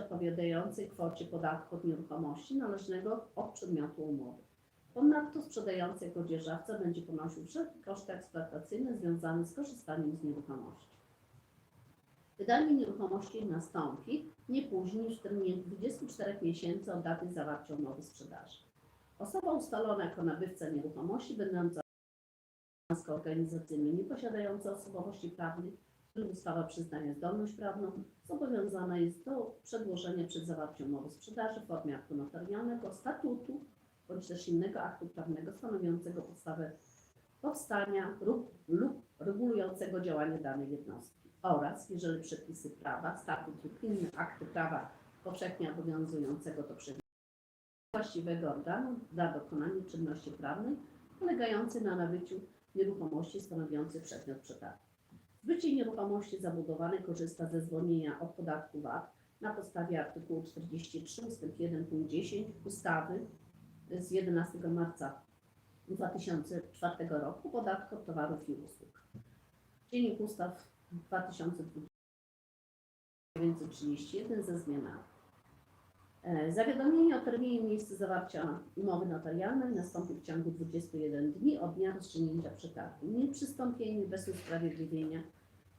odpowiadającej kwocie podatku od nieruchomości należnego od przedmiotu umowy. Ponadto sprzedający jako dzierżawca będzie ponosił wszelkie koszty eksploatacyjne związane z korzystaniem z nieruchomości. Wydanie nieruchomości nastąpi nie później niż w terminie 24 miesięcy od daty zawarcia umowy sprzedaży. Osoba ustalona jako nabywca nieruchomości będąca związku organizacyjnym nie posiadająca osobowości prawnej, której ustawa przyznaje zdolność prawną, zobowiązana jest do przedłożenia przed zawarciem umowy sprzedaży w formie aktu notarialnego, statutu bądź też innego aktu prawnego stanowiącego podstawę powstania lub, lub regulującego działanie danej jednostki oraz, jeżeli przepisy prawa, statut lub inne akty prawa powszechnie obowiązującego to przewidują właściwego organu dla dokonania czynności prawnej polegającej na nabyciu nieruchomości stanowiącej przedmiot przetargu. Zbycie nieruchomości zabudowanej korzysta ze zwolnienia od podatku VAT na podstawie artykułu 43 ust. 1 punkt 10 ustawy z 11 marca 2004 roku podatku od towarów i usług. Dziennik Ustaw 2031 ze zmianami. E, Zawiadomienie o terminie i miejscu zawarcia umowy notarialnej nastąpi w ciągu 21 dni od dnia rozstrzygnięcia przetargu. Nieprzystąpienie bez usprawiedliwienia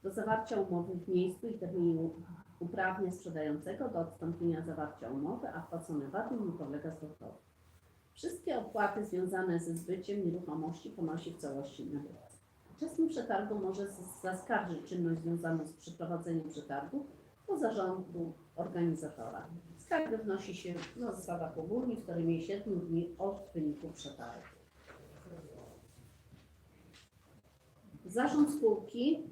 do zawarcia umowy w miejscu i terminie uprawnia sprzedającego do odstąpienia zawarcia umowy, a wpłacone VAT nie podlega zwrotowi. Wszystkie opłaty związane ze zbyciem nieruchomości ponosi w całości nabywca. Uczestnik przetargu może zaskarżyć czynność związaną z przeprowadzeniem przetargu do zarządu organizatora. Skargę wnosi się na zasadach ogólnych w terminie 7 dni od wyniku przetargu. Zarząd spółki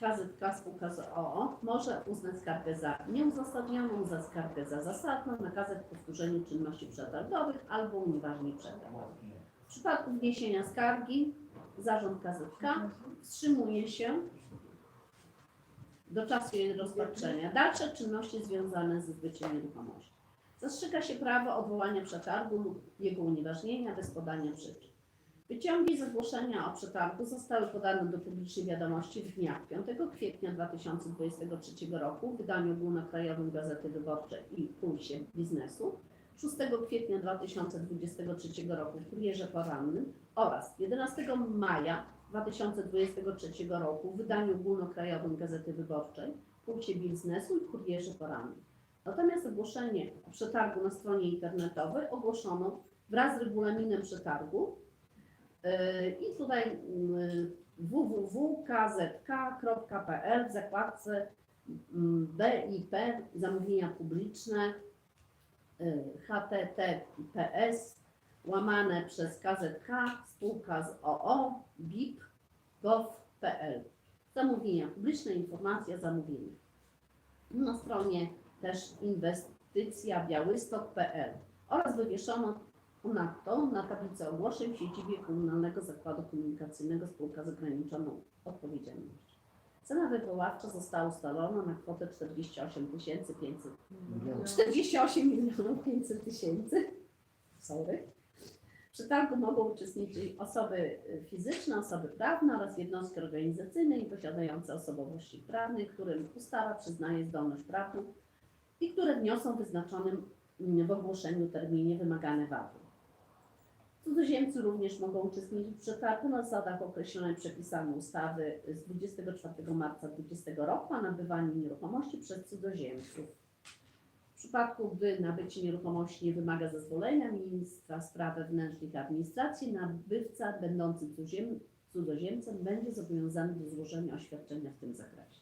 KZK spółka z OO może uznać skargę za nieuzasadnioną, za skargę za zasadną, nakazać powtórzenie czynności przetargowych albo unieważnić przetarg. W przypadku wniesienia skargi zarząd KZK wstrzymuje się do czasu jej rozpatrzenia. Dalsze czynności związane ze zbyciem nieruchomości. Zastrzega się prawo odwołania przetargu lub jego unieważnienia bez podania przyczyn. Wyciągi z ogłoszenia o przetargu zostały podane do publicznej wiadomości w dniach 5 kwietnia 2023 roku w wydaniu ogólnokrajowym Gazety Wyborczej i Pulsie Biznesu, 6 kwietnia 2023 roku w Kurierze Porannym oraz 11 maja 2023 roku w wydaniu ogólnokrajowym Gazety Wyborczej, Pulsie Biznesu i Kurierze Porannym. Natomiast ogłoszenie przetargu na stronie internetowej ogłoszono wraz z regulaminem przetargu Yy, I tutaj yy, www.kzk.pl w zakładce mm, BIP zamówienia publiczne yy, https łamane przez KZK spółka z OO BIP gov.pl zamówienia publiczne informacja zamówienia na stronie też inwestycjabiałystok.pl oraz wywieszono Ponadto na tablicy ogłoszeń w siedzibie Komunalnego Zakładu Komunikacyjnego spółka z ograniczoną odpowiedzialnością. Cena wywoławcza została ustalona na kwotę 48 500 48 milionów 500 tysięcy. Sorry. Przetargu mogą uczestniczyć osoby fizyczne, osoby prawne oraz jednostki organizacyjne i posiadające osobowości prawnej, którym ustawa przyznaje zdolność prawną i które wniosą wyznaczonym w ogłoszeniu terminie wymagane wady. Cudzoziemcy również mogą uczestniczyć w przetargu na zasadach określonych przepisami ustawy z 24 marca 2020 roku o nabywaniu nieruchomości przez cudzoziemców. W przypadku, gdy nabycie nieruchomości nie wymaga zezwolenia ministra spraw wewnętrznych i administracji, nabywca będący cudzoziemcem będzie zobowiązany do złożenia oświadczenia w tym zakresie.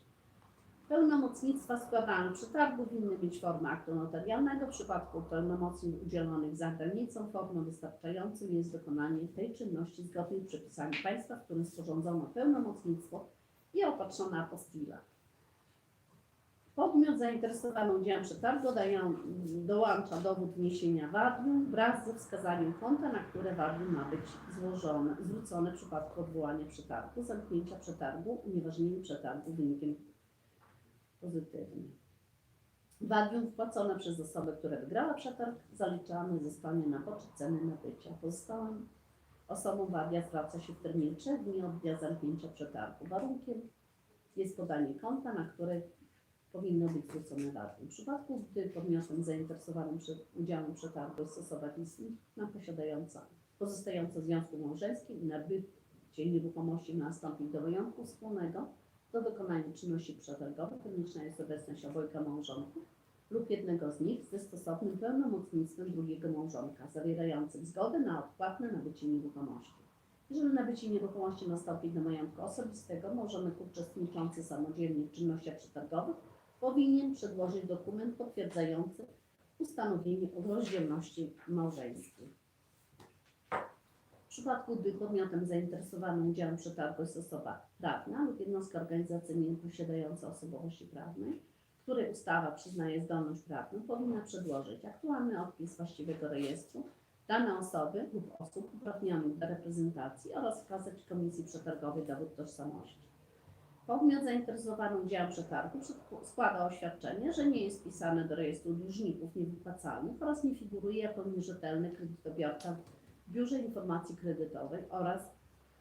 Pełnomocnictwa składane przetargu winny mieć formę aktu notarialnego. W przypadku pełnomocnień udzielonych za granicą formą wystarczającą jest dokonanie tej czynności zgodnie z przepisami państwa, w którym sporządzono pełnomocnictwo i opatrzone apostila. Podmiot zainteresowany udziałem przetargu dają, dołącza dowód wniesienia wadium wraz ze wskazaniem konta, na które wadium ma być złożone, zwrócone w przypadku odwołania przetargu, zamknięcia przetargu, unieważnienia przetargu wynikiem pozytywnie. Wadium wpłacone przez osobę, która wygrała przetarg, zaliczane zostanie na poczet ceny nabycia. Pozostałym osobom wadia zwraca się w terminie 3 dni od dnia zamknięcia przetargu. Warunkiem jest podanie konta, na które powinno być zwrócone radnym. W przypadku, gdy podmiotem zainteresowanym przed udziałem przetargu jest osoba fizyczna posiadająca pozostająca w związku małżeńskim i nabycie nieruchomości nastąpi do wyjątku wspólnego, do wykonania czynności przetargowych konieczna jest obecność obojga małżonków lub jednego z nich ze stosownym pełnomocnictwem drugiego małżonka, zawierającym zgodę na odpłatne nabycie nieruchomości. Jeżeli nabycie nieruchomości nastąpi do majątku osobistego, małżonek uczestniczący samodzielnie w czynnościach przetargowych powinien przedłożyć dokument potwierdzający ustanowienie rozdzielności małżeńskiej. W przypadku, gdy podmiotem zainteresowanym udziałem przetargu jest osoba prawna lub jednostka organizacyjna posiadająca osobowości prawnej, której ustawa przyznaje zdolność prawną, powinna przedłożyć aktualny odpis właściwego rejestru, dane osoby lub osób uprawnionych do reprezentacji oraz wskazać Komisji Przetargowej dowód tożsamości. Podmiot zainteresowany udziałem przetargu składa oświadczenie, że nie jest wpisany do rejestru dłużników niewypłacalnych oraz nie figuruje jako nierzetelny kredytobiorca w Biurze Informacji Kredytowej oraz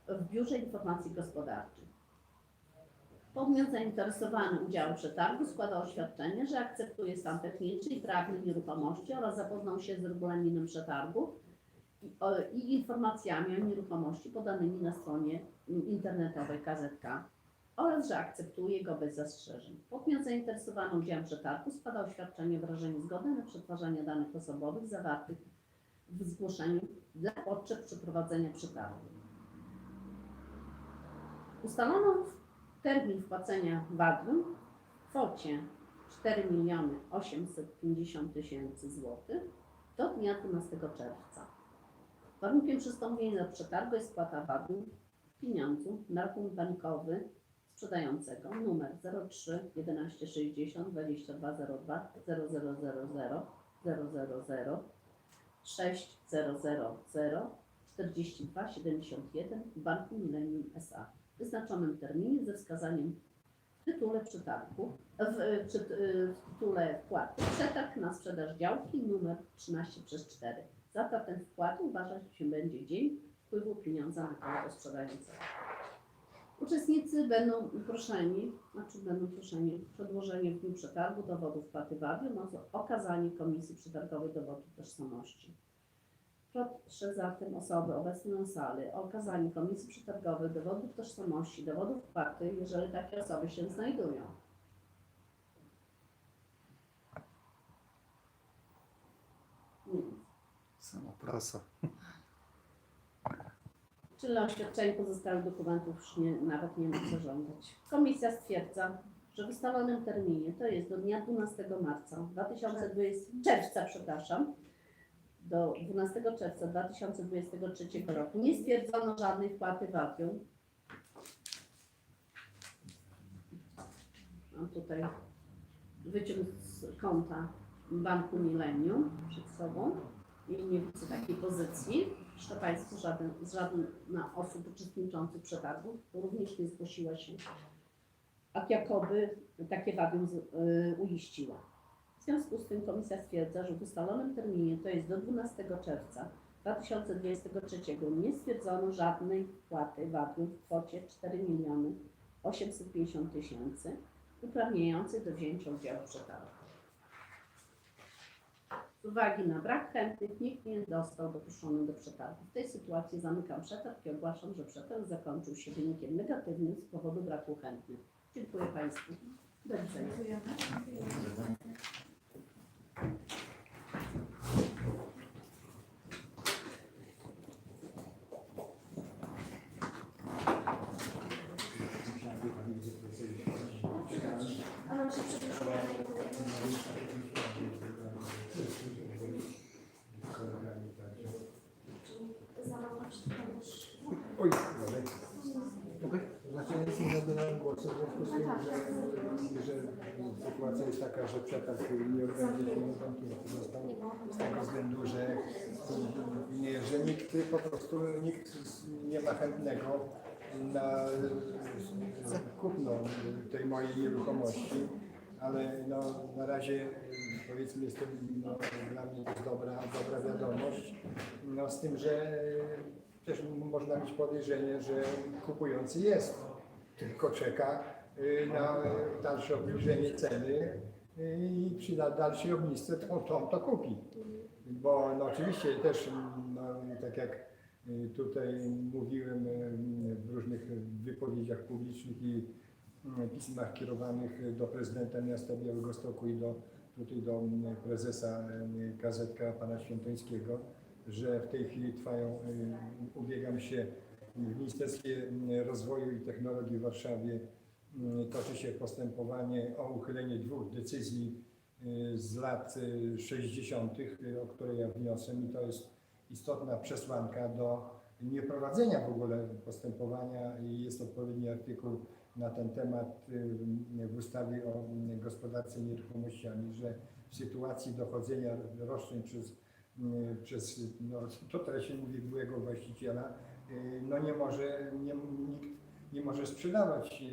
w Biurze Informacji Gospodarczej. Podmiot zainteresowany udziałem przetargu składa oświadczenie, że akceptuje stan techniczny i prawny nieruchomości oraz zapoznał się z regulaminem przetargu i, o, i informacjami o nieruchomości podanymi na stronie internetowej KZK oraz że akceptuje go bez zastrzeżeń. Podmiot zainteresowany udziałem przetargu składa oświadczenie w wyrażeniu zgody na przetwarzanie danych osobowych zawartych w zgłoszeniu dla potrzeb przeprowadzenia przetargu. Ustalono termin wpłacenia VAT-u w kwocie 4 miliony 850 tysięcy złotych do dnia 12 czerwca. Warunkiem przystąpienia do przetargu jest spłata VAT-u w pieniądzu na rachunek bankowy sprzedającego numer 03 11 60 2202 0000 000 6000 42 71 w Banku Millennium SA w wyznaczonym terminie ze wskazaniem w tytule przetargu, w, przed- w tytule wpłaty przetarg na sprzedaż działki numer 13 przez 4. Za ten wkład uważać się będzie dzień wpływu pieniądza na konto sprzedającego. Uczestnicy będą proszeni, znaczy będą proszeni przedłożenie w dniu przetargu dowodu wpłaty VAT-u oraz okazanie Komisji Przetargowej dowodu tożsamości. Proszę zatem osoby obecne na sali o okazanie Komisji Przetargowej dowodów tożsamości, dowodów wpłaty, jeżeli takie osoby się znajdują. Nic. Sama prasa. Czy dla oświadczeń pozostałych dokumentów już nie, nawet nie ma co żądać. Komisja stwierdza, że w ustalonym terminie, to jest do dnia 12 marca 2020, czerwca, przepraszam, do 12 czerwca 2023 roku nie stwierdzono żadnej wpłaty VAT-u. Mam tutaj wyciąg z konta Banku Millennium przed sobą i nie widzę takiej pozycji. Proszę Państwa, żaden, żadna osób uczestniczących w przetargu również nie zgłosiła się, a jakoby takie wady uiściła. W związku z tym komisja stwierdza, że w ustalonym terminie, to jest do 12 czerwca 2023, nie stwierdzono żadnej wpłaty VAT-u w kwocie 4 miliony 850 tysięcy uprawniającej do wzięcia udziału w przetargu. Z uwagi na brak chętnych nikt nie został dopuszczony do przetargu. W tej sytuacji zamykam przetarg i ogłaszam, że przetarg zakończył się wynikiem negatywnym z powodu braku chętnych. Dziękuję Państwu. Do widzenia. Oj, dobra. Mogę? Znaczy ja nic nie zabierałem głosu w związku z tym, że, że sytuacja jest taka, że przetarg nie odbędzie się zamknięty został z tego względu, że, nie, że nikt po prostu nikt nie ma chętnego na kupno tej mojej nieruchomości, ale no, na razie powiedzmy jest to no, dla mnie jest dobra, dobra wiadomość, no, z tym, że też można mieć podejrzenie, że kupujący jest, tylko czeka y, na y, dalsze obniżenie ceny y, i przy da- dalszej obniżce to, to to kupi. Bo no, oczywiście też, no, tak jak tutaj mówiłem w różnych wypowiedziach publicznych i pismach kierowanych do prezydenta miasta Białegostoku i do, tutaj do prezesa KZK pana Świętońskiego, że w tej chwili trwają, y, ubiegam się w Ministerstwie Rozwoju i Technologii w Warszawie mm, toczy się postępowanie o uchylenie dwóch decyzji y, z lat y, 60., y, o które ja wniosłem i to jest istotna przesłanka do nieprowadzenia w ogóle postępowania i jest odpowiedni artykuł na ten temat y, w ustawie o y, gospodarce nieruchomościami, że w sytuacji dochodzenia roszczeń przez, y, przez no, to teraz się mówi byłego właściciela, y, no nie może, nie, nikt nie może sprzedawać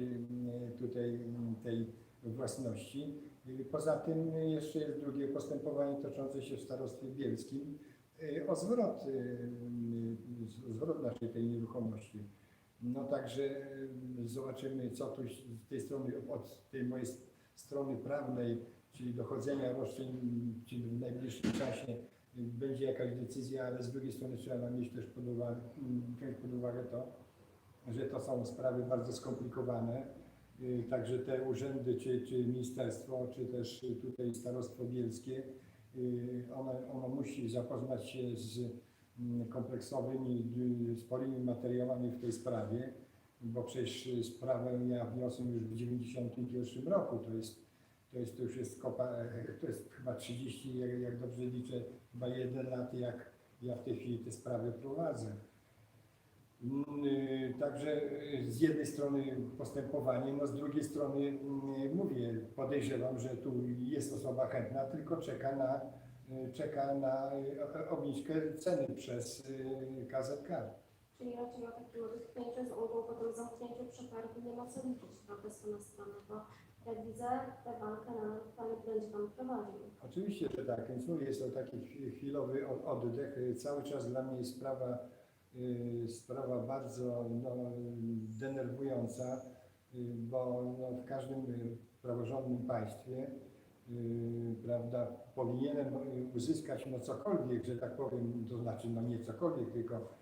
y, tutaj tej własności. Y, Poza tym jeszcze jest drugie postępowanie toczące się w starostwie bielskim y, o zwrot, y, y, zwrot naszej tej nieruchomości. No także y, zobaczymy, co tu z tej strony, od tej mojej strony prawnej, czyli dochodzenia roszczeń, czy w najbliższym czasie y, będzie jakaś decyzja, ale z drugiej strony trzeba mieć też pod uwagę, mm, pod uwagę to, że to są sprawy bardzo skomplikowane. Y, Także te urzędy, czy, czy ministerstwo, czy też tutaj starostwo bielskie, y, ono, ono musi zapoznać się z mm, kompleksowymi, y, sporymi materiałami w tej sprawie, bo przecież sprawę ja wniosłem już w 1991 roku, to jest, to jest, to już jest kopa, e, to jest chyba 30, jak, jak dobrze liczę, chyba 1 lat, jak ja w tej chwili te sprawy prowadzę. Mm, y, Także y, z jednej strony postępowanie, no z drugiej strony mm, mówię, podejrzewam, że tu jest osoba chętna, tylko czeka na, y, czeka na obniżkę ceny przez KZK. Czyli raczej o takim odetchnięciu z ulgą po tym zamknięciu przetargu nie ma co liczyć, prawda, z pana strony, bo jak widzę, tę walkę na będzie pan prowadził. Oczywiście, że tak, więc mówię, jest to taki chwi- chwilowy oddech. Cały czas dla mnie jest sprawa, y, sprawa bardzo no, denerwująca, y, bo no, w każdym praworządnym państwie y, prawda, powinienem uzyskać no cokolwiek, że tak powiem, to znaczy no nie cokolwiek, tylko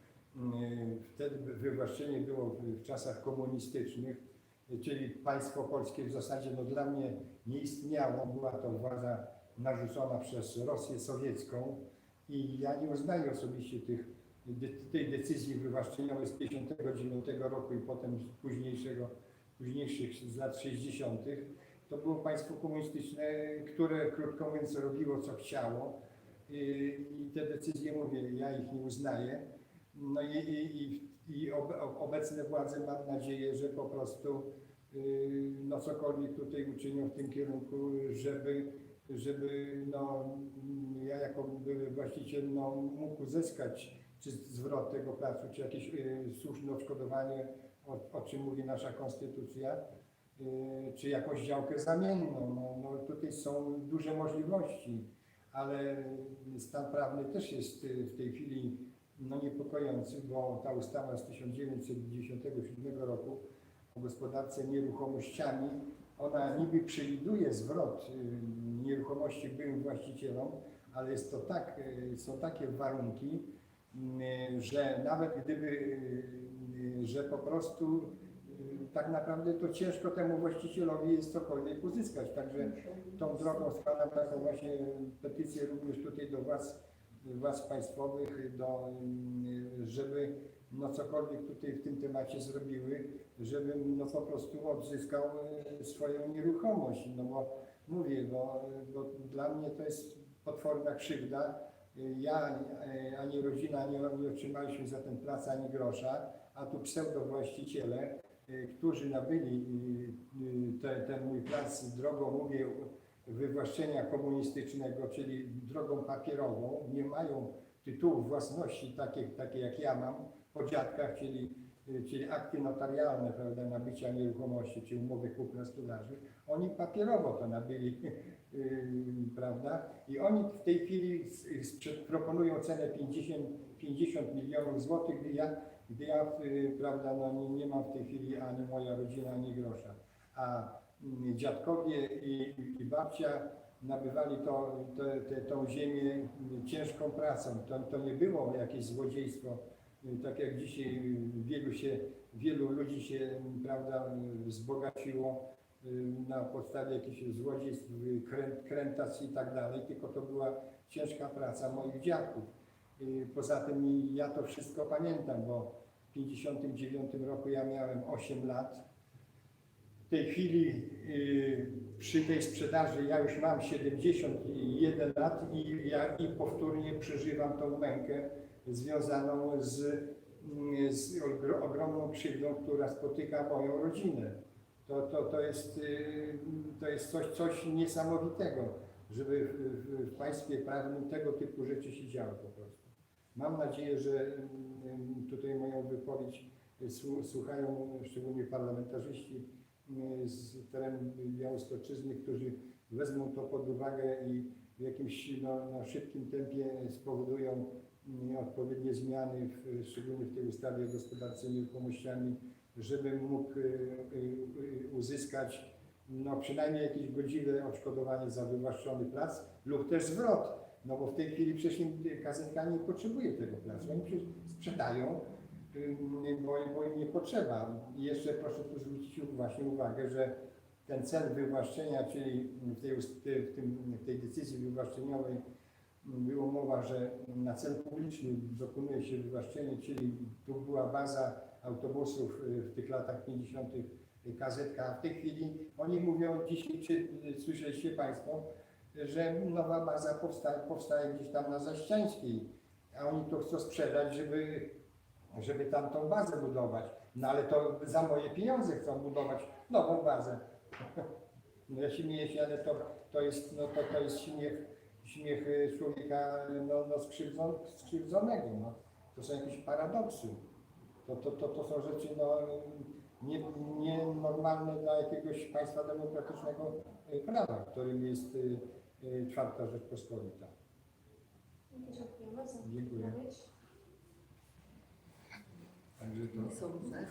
wtedy wywłaszczenie było w, czasach komunistycznych, czyli państwo polskie w zasadzie no dla mnie nie istniało, była to władza narzucona przez Rosję sowiecką i ja nie uznaję osobiście tych, tej decyzji wywłaszczeniowej z 1959 roku i potem późniejszego, późniejszych z lat 60. To było państwo komunistyczne, które krótko mówiąc robiło co chciało i, i te decyzje mówię, ja ich nie uznaję. No i, i, i, i ob, obecne władze mam nadzieję, że po prostu y, no cokolwiek tutaj uczynią w tym kierunku, żeby, żeby no, ja jako właściciel no, mógł uzyskać czy zwrot tego placu, czy jakieś y, słuszne odszkodowanie, o, o czym mówi nasza konstytucja, y, czy jakąś działkę zamienną. No, no, tutaj są duże możliwości, ale stan prawny też jest w tej chwili no, niepokojący, bo ta ustawa z 1997 roku o gospodarce nieruchomościami, ona niby przewiduje zwrot y, nieruchomości byłym właścicielom, ale jest to tak, y, są takie warunki, y, że nawet gdyby, że po prostu tak naprawdę to ciężko temu właścicielowi jest cokolwiek uzyskać. Także tą drogą składam taką właśnie petycję również tutaj do władz, władz państwowych, do, żeby no cokolwiek tutaj w tym temacie zrobiły, żebym no po prostu odzyskał y, swoją nieruchomość. No bo mówię, bo, bo dla mnie to jest potworna krzywda. Ja y, ani rodzina nie, nie otrzymaliśmy za ten plac ani grosza, a tu pseudowłaściciele, y, którzy nabyli y, y, te, ten mój plac drogą, mówię, wywłaszczenia komunistycznego, czyli drogą papierową, nie mają tytułu własności takie, takie jak ja mam po dziadkach, czyli, czyli akty notarialne, prawda, nabycia nieruchomości, czy umowy kupna-sprzedaży. Oni papierowo to nabyli, y, prawda, i oni w tej chwili proponują cenę 50, 50 milionów złotych, gdy ja, gdy ja y, prawda, no, nie, nie mam w tej chwili ani moja rodzina, ani grosza. a dziadkowie i, i babcia nabywali to, to, te, tą ziemię ciężką pracą. To, to nie było jakieś złodziejstwo, tak jak dzisiaj wielu, się, wielu ludzi się prawda, wzbogaciło na podstawie jakichś złodziejstw, krę- krętacji i tak dalej, tylko to była ciężka praca moich dziadków. Y, Poza tym ja to wszystko pamiętam, bo w 1959 roku ja miałem 8 lat. W tej chwili y, przy tej sprzedaży ja już mam 71 lat i ja i powtórnie przeżywam tą mękę związaną z, mm, z ogro- ogromną krzywdą, która spotyka moją rodzinę. To, to, to, jest, y, to jest coś, coś niesamowitego, żeby w, w, państwie prawnym tego typu rzeczy się działy po prostu. Mam nadzieję, że mm, tutaj moją wypowiedź słu- słuchają szczególnie parlamentarzyści z terenu Białostoczyzny, którzy wezmą to pod uwagę i w jakimś no, na szybkim tempie spowodują mm, odpowiednie zmiany, w, szczególnie w tej ustawie o gospodarce nieruchomościami, żebym mógł y, y, y, uzyskać no, przynajmniej jakieś godziwe odszkodowanie za wywłaszczony plac lub też zwrot. No bo w tej chwili przecież im kazetka nie potrzebuje tego placu. Oni przecież sprzedają, bo, bo im nie potrzeba. I jeszcze proszę tu zwrócić właśnie uwagę, że ten cel wywłaszczenia, czyli w tej, w tym, w tej decyzji wywłaszczeniowej było mowa, że na cel publiczny dokonuje się wywłaszczenie, czyli tu była baza autobusów y, w tych latach 50. KZK. A w tej chwili oni mówią dzisiaj, czy y, słyszeliście Państwo, że nowa baza powstaje, powstaje gdzieś tam na Zaściańskiej, a oni to chcą sprzedać, żeby, żeby tam tą bazę budować. No ale to za moje pieniądze chcą budować nową bazę. No ja śmieję się, ale to, to jest, no to, to jest śmiech, śmiech y, człowieka no, no skrzywdzon, skrzywdzonego. No. To są jakieś paradoksy. To, to, to, to są rzeczy no, nie- nienormalne dla jakiegoś państwa demokratycznego y, prawa, którym jest y, czwarta Rzeczpospolita. Dziękujemy Dziękuję. Także to... Sądzę.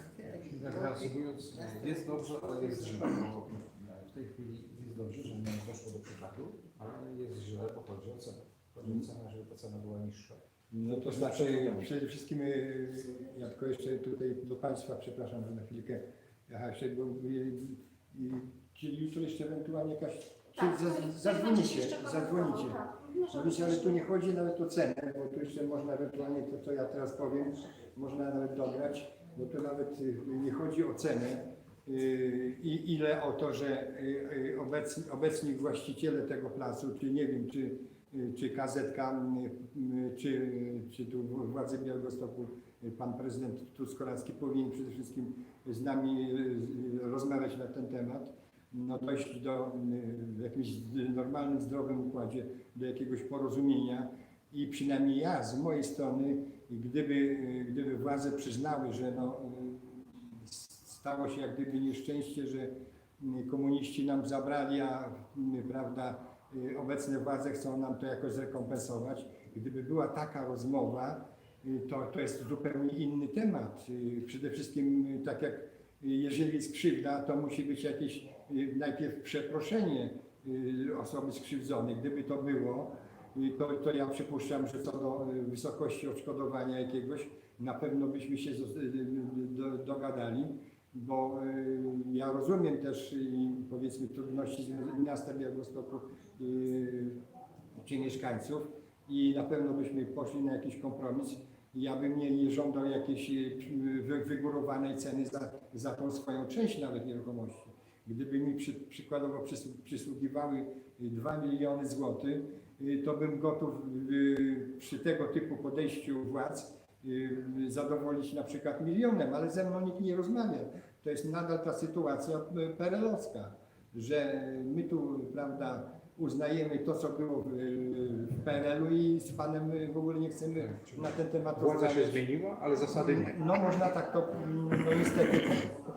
Tak reasumując, jest dobrze, ale jest źle. Bo w tej chwili jest dobrze, że nie doszło do przetargu, ale jest źle, bo chodzi o cenę. Chodzi o cenę, żeby ta cena była niższa. No to znaczy przede wszystkim y, ja tylko jeszcze tutaj do Państwa, przepraszam, że na chwilkę, ja jeszcze bo, y, y, czyli jutro jeszcze ewentualnie jakaś, Tak, za- to- to zadzwonicie, zadzwonicie. tak. Może wiecie, ale tu nie chodzi nawet o cenę, bo tu jeszcze można ewentualnie to, co ja teraz powiem, można nawet dograć, bo tu nawet y, nie chodzi o cenę y, i ile o to, że y, y, obecni, obecni właściciele tego placu, czy nie wiem, czy, y, czy KZK, y, y, czy, czy tu władze Białegostoku, y, pan prezydent Truskolaski powinien przede wszystkim z nami y, y, rozmawiać na ten temat no, dojść do, y, w jakimś normalnym, zdrowym układzie do jakiegoś porozumienia i przynajmniej ja z mojej strony, gdyby, y, gdyby władze przyznały, że no, y, stało się jak gdyby nieszczęście, że komuniści nam zabrali, a prawda, obecne władze chcą nam to jakoś zrekompensować. Gdyby była taka rozmowa, to, to jest zupełnie inny temat. Przede wszystkim, tak jak jeżeli jest krzywda, to musi być jakieś najpierw przeproszenie y, osoby skrzywdzonej. Gdyby to było, y, to, to ja przypuszczam, że co do y, wysokości odszkodowania jakiegoś, na pewno byśmy się y, y, dogadali, bo y, ja rozumiem też y, powiedzmy trudności miasta Białegostoku y, czy mieszkańców i na pewno byśmy poszli na jakiś kompromis. Ja bym nie, żądał jakiejś y, wy, wygórowanej ceny za, za tą swoją część nawet nieruchomości. Gdyby mi przy, przykładowo przysłu- przysługiwały 2 miliony złotych, y, to bym gotów y, przy tego typu podejściu władz y, zadowolić na przykład milionem, ale ze mną nikt nie rozmawia. To jest nadal ta sytuacja y, perelowska, że my tu, prawda, uznajemy to, co było w, PRL-u i z Panem w ogóle nie chcemy na ten temat Władza się rozmawiać. zmieniła, ale zasady nie. No można tak to, no niestety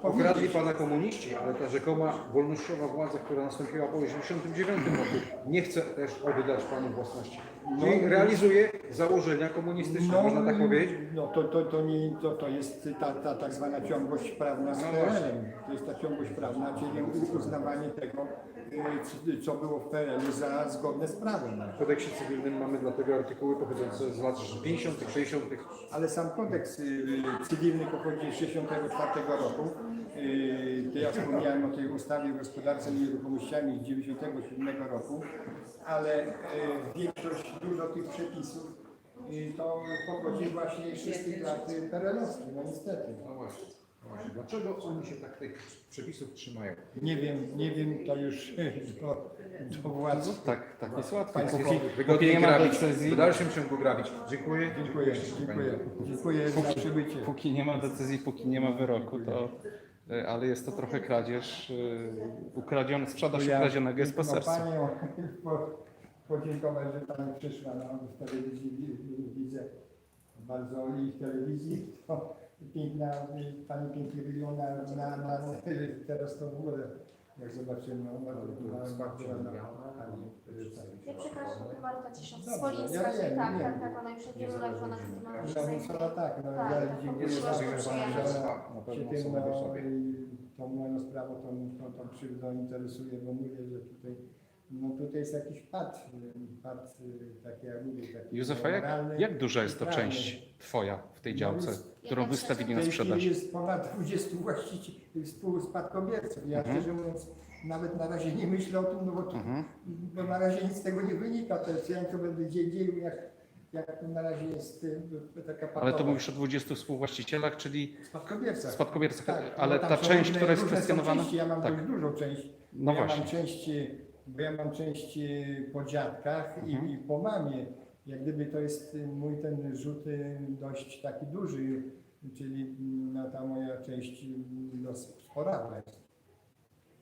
Okradli powiedzieć. pana komuniści, ale ta rzekoma wolnościowa władza, która nastąpiła po 1989 roku, nie chce też oddać panu własności. Czyli No. realizuje założenia komunistyczne, można tak powiedzieć? No to, to, to, nie, to, to jest ta, ta tak zwana ciągłość prawna z No PRL-em. To jest ta ciągłość prawna, czyli uznawanie tego, y, co było w PRL-u za zgodne z prawem. W kodeksie cywilnym mamy dlatego artykuły pochodzące z lat 50., 60. Ale sam kodeks y, cywilny pochodzi z 1964 roku. To ja wspomniałem o tej ustawie o gospodarce nieruchomościami z 1997 roku, ale y, większość, dużo tych przepisów y, to pochodzi właśnie z tych lat PRL-owskich, no niestety. No właśnie. no właśnie. Dlaczego oni się tak tych przepisów trzymają? Nie wiem, nie wiem, to już do, do władz. Tak, tak jest łatwo. Póki, Wygodniej póki nie ma grabić, decyzji, w dalszym ciągu grabić. Dziękuję. Dziękuję, dziękuję, dziękuję za przybycie. póki nie ma decyzji, póki nie ma wyroku, to ale jest to trochę kradzież, y, ukradziony, sprzedaż Ja- ukradzionego jest poselstwa. Panią po, podziękować, że Pani przyszła no, w telewizji, wi- widzę bardzo i w telewizji. To piękna, Pani pięknie wygląda na, na, na teraz to w ogóle, jak zobaczymy, no, bardzo bardzo na Ja przepraszam, to Marta Dobrze, z Polińska, ja że wiem, tak, wiem. tak, tak, ona już od wielu lat żona ma Żadna tak, no Tak, ja tak, dziękuję za to, że przyjechać. Na się pewno tym, są no, sobie. i tą moją sprawą, tą, tą, tą krzywdą interesuje, bo mówię, że tutaj, no tutaj jest jakiś pad, y, pad y, taki, jak mówię, taki Józefa, jak, moralny jak duża jest to część Twoja w tej No działce, jest- którą wystawili W na tej chwili sprzedaż? jest ponad 20 właścicieli, współspadkobierców. Ja Mhm. szczerze mówiąc nawet na razie nie myślę o tym, no bo, to, Mhm. bo na razie nic z tego nie wynika. To jest, ja co będę dzie- dzieł, jak, jak to na razie jest y, taka Ale to patowa. mówisz o 20 współwłaścicielach, czyli Spadkobiercach. spadkobiercach, Tak, ale bo tam ta są część, różne- która jest różne są kwestionowana? Części. Ja mam Tak. dość dużą część. No ja właśnie. mam część, y, bo ja mam część y, po dziadkach Mhm. i, i po mamie. Jak gdyby to jest y, mój ten rzut y, dość taki duży, czyli no, ta moja część y, dość spora jest.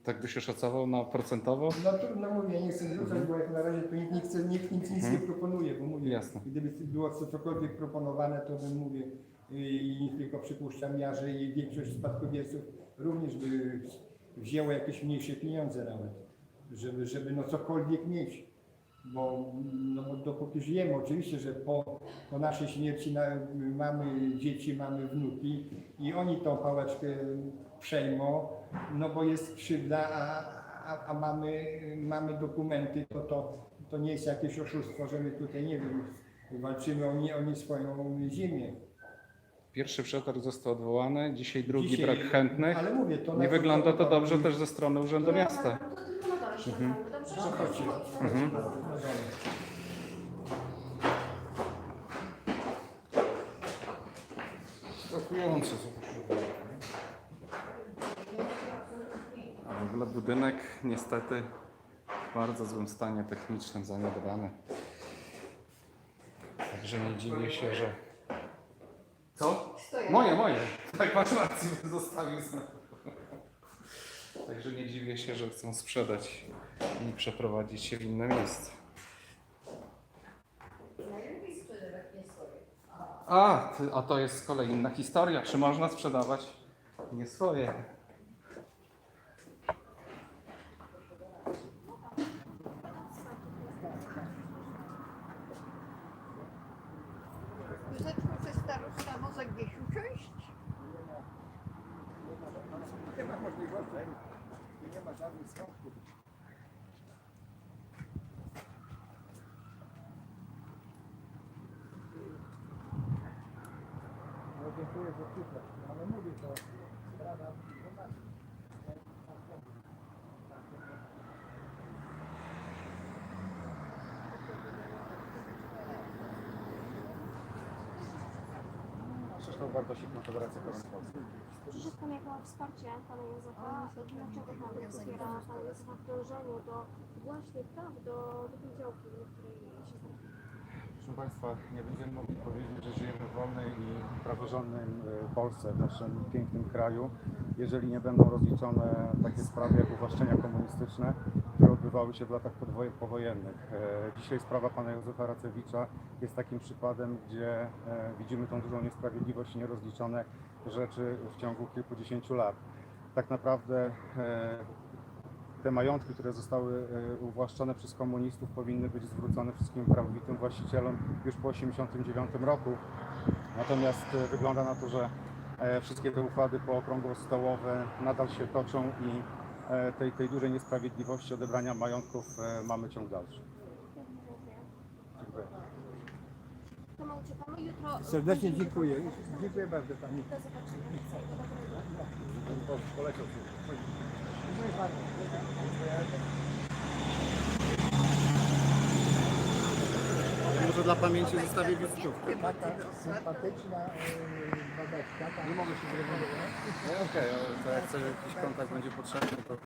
Tak by się szacował na procentowo? No trudno mówię, nie chcę rzucać, bo jak na razie to nikt nie chce, nikt nic, nic nie proponuje, bo mówię, Jasne. gdyby było co- cokolwiek proponowane, to bym mówię i tylko przypuszczam ja, że i większość spadkobierców również by wzięło jakieś mniejsze pieniądze nawet, żeby, żeby no cokolwiek mieć. Bo, no, bo dopóki żyjemy, oczywiście, że po, po naszej śmierci na, mamy dzieci, mamy wnuki i oni tą pałeczkę przejmą, no bo jest krzywda, a, a, a mamy, mamy dokumenty, to, to, to nie jest jakieś oszustwo, że my tutaj, nie wiem, walczymy o nie, o nie swoją ziemię. Pierwszy przetarg został odwołany, dzisiaj drugi Dzisiaj- brak chętnych. Ale mówię, to Nie na- wygląda to dobrze też ze strony Urzędu Miasta. Mhm. Chodźcie. Mhm. Szokujące. A w ogóle budynek niestety w bardzo złym stanie technicznym, zaniedbany. Także nie dziwię się, że... Co? Moje, moje. Tak masz rację, zostawił znowu. Także nie dziwię się, że chcą sprzedać i przeprowadzić się w inne miejsce. A, a to jest z kolei inna historia. Czy można sprzedawać nie swoje? Józefku, chce starosta może gdzieś usiąść? Nie ma możliwości, nie ma żadnych skąpków. No dziękuję za przyszłość, ale mówię to sprawa. Krzysztof Bartosik, Konfederacja Koron Polska. Wszystko jako wsparcie pana Józefa, dlaczego pan wspiera pana Józefa w dążeniu do właśnie praw do, do tej działki, na której się znajduje? Proszę Państwa, nie będziemy mogli powiedzieć, że żyjemy w wolnej i praworządnej e, Polsce, w naszym pięknym kraju, jeżeli nie będą rozliczone takie sprawy jak uwłaszczenia komunistyczne, które odbywały się w latach powojennych. E, Dzisiaj sprawa pana Józefa Racewicza jest takim przykładem, gdzie e, widzimy tą dużą niesprawiedliwość i nierozliczone rzeczy w ciągu kilkudziesięciu lat. Tak naprawdę te majątki, które zostały e, uwłaszczone przez komunistów, powinny być zwrócone wszystkim prawowitym właścicielom już po 1989 roku. Natomiast e, wygląda na to, że e, wszystkie te układy pookrągłostołowe nadal się toczą i tej, tej dużej niesprawiedliwości odebrania majątków mamy ciąg dalszy. Dziękuję. Serdecznie dziękuję. Dziękuję bardzo Pani. Do zobaczenia. Może dla pamięci zostawię wizytówkę. Taka sympatyczna e, babeczka. Nie mogę się zrobić. Okej, to jak coś jakiś kontakt będzie potrzebny, to